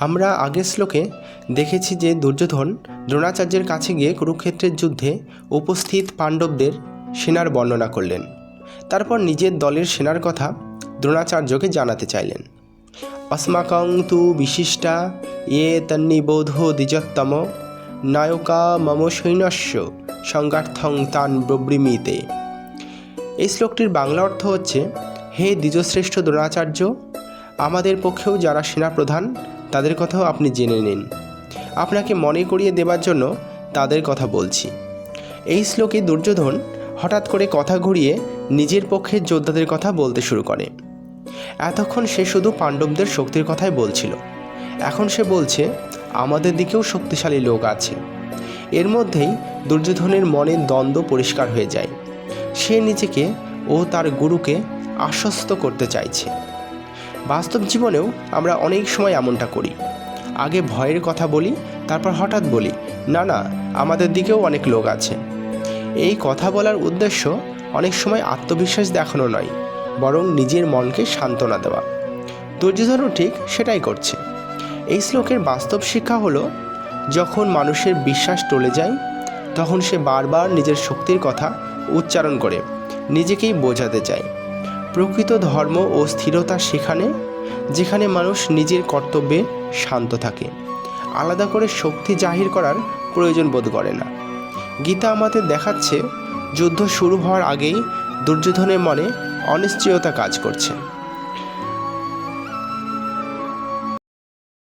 আমরা আগের শ্লোকে দেখেছি যে দুর্যোধন দ্রোণাচার্যের কাছে গিয়ে কুরুক্ষেত্রের যুদ্ধে উপস্থিত পাণ্ডবদের সেনার বর্ণনা করলেন। তারপর নিজের দলের সেনার কথা দ্রোণাচার্যকে জানাতে চাইলেন। অস্মাকং তু বিশিষ্টা ইয়ে তন্নিবোধ দ্বিজত্তম, নায়কা মম সৈন্যস্য, সংগার্থং তান ব্রব্রিমিতে এই শ্লোকটির বাংলা অর্থ হচ্ছে, হে দ্বিজশ্রেষ্ঠ দ্রোণাচার্য, আমাদের পক্ষেও যারা সেনাপ্রধান তাদের কথাও আপনি জেনে নিন। আপনাকে মনে করিয়ে দেবার জন্য তাদের কথা বলছি। এই শ্লোকে দুর্যোধন হঠাৎ করে কথা ঘুরিয়ে নিজের পক্ষের যোদ্ধাদের কথা বলতে শুরু করে। এতক্ষণ সে শুধু পাণ্ডবদের শক্তির কথাই বলছিল। এখন সে বলছে, আমাদের দিকেও শক্তিশালী লোক আছে। এর মধ্যেই দুর্যোধনের মনে দ্বন্দ্ব পরিষ্কার হয়ে যায়। সে নিজেকে ও তার গুরুকে আশ্বস্ত করতে চাইছে। বাস্তব জীবনেও আমরা অনেক সময় এমনটা করি। আগে ভয়ের কথা বলি, তারপর হঠাৎ বলি, না না, আমাদের দিকেও অনেক লোক আছে। এই কথা বলার উদ্দেশ্য অনেক সময় আত্মবিশ্বাস দেখানো নয়, বরং নিজের মনকে সান্ত্বনা দেওয়া। দুর্যোধনও ঠিক সেটাই করছে। এই শ্লোকের বাস্তব শিক্ষা হলো, যখন মানুষের বিশ্বাস টলে যায়, তখন সে বারবার নিজের শক্তির কথা উচ্চারণ করে, নিজেকেই বোঝাতে চায়। প্রকৃত ধর্ম ও স্থিরতা সেখানে, যেখানে মানুষ নিজের কর্তব্যে শান্ত থাকে। আলাদা করে শক্তি জাহির করার প্রয়োজন বোধ করে না। গীতা আমাদের দেখাচ্ছে, যুদ্ধ শুরু হওয়ার আগেই দুর্যোধনের মনে অনিশ্চয়তা কাজ করছে।